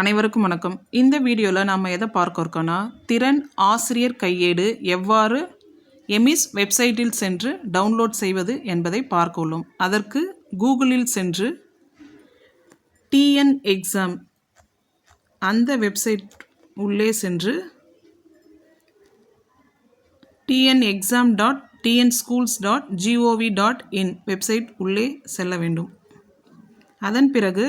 அனைவருக்கும் வணக்கம். இந்த வீடியோவில் நாம் எதை பார்க்க இருக்கோன்னா திறன் ஆசிரியர் கையேடு எவ்வாறு எமிஸ் வெப்சைட்டில் சென்று டவுன்லோட் செய்வது என்பதை பார்க்க உள்ளோம். அதற்கு கூகுளில் சென்று டிஎன் எக்ஸாம் அந்த வெப்சைட் உள்ளே சென்று TN exam dot TN schools dot GOV dot in website உள்ளே செல்ல வேண்டும். அதன் பிறகு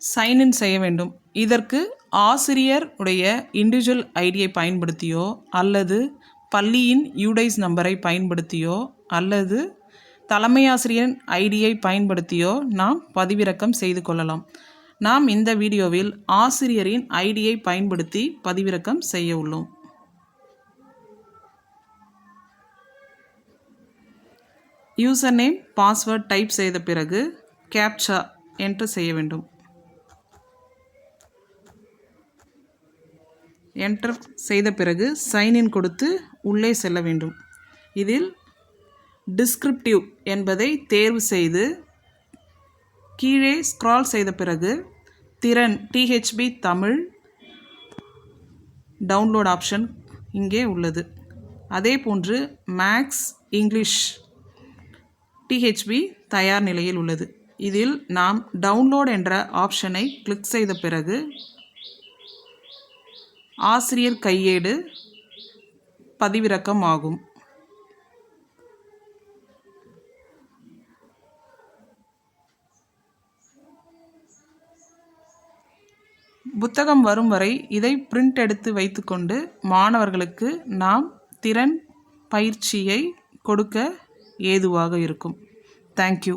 சைன்இன் செய்ய வேண்டும். இதற்கு ஆசிரியர் உடைய இண்டிவிஜுவல் ஐடியை பயன்படுத்தியோ அல்லது பள்ளியின் யூடைஸ் நம்பரை பயன்படுத்தியோ அல்லது தலைமை ஆசிரியரின் ஐடியை பயன்படுத்தியோ நாம் பதிவிறக்கம் செய்து கொள்ளலாம். நாம் இந்த வீடியோவில் ஆசிரியரின் ஐடியை பயன்படுத்தி பதிவிறக்கம் செய்ய உள்ளோம். யூசர் நேம் பாஸ்வேர்ட் டைப் செய்த பிறகு கேப்சா என்ட்ரு செய்ய வேண்டும். என்டர் செய்த பிறகு சைன்இன் கொடுத்து உள்ளே செல்ல வேண்டும். இதில் டிஸ்கிரிப்டிவ் என்பதை தேர்வு செய்து கீழே ஸ்க்ரால் செய்த பிறகு திறன் டிஹெச்பி தமிழ் டவுன்லோட் ஆப்ஷன் இங்கே உள்ளது. அதே போன்று மேக்ஸ் இங்கிலீஷ் டிஹெச்பி தயார் நிலையில் உள்ளது. இதில் நாம் டவுன்லோட் என்ற ஆப்ஷனை கிளிக் செய்த பிறகு ஆசிரியர் கையேடு பதிவிறக்கம் ஆகும் புத்தகம் வரும் வரை இதை பிரிண்ட் எடுத்து வைத்துக்கொண்டு மாணவர்களுக்கு நாம் திறன் பயிற்சியை கொடுக்க ஏதுவாக இருக்கும். தேங்க்யூ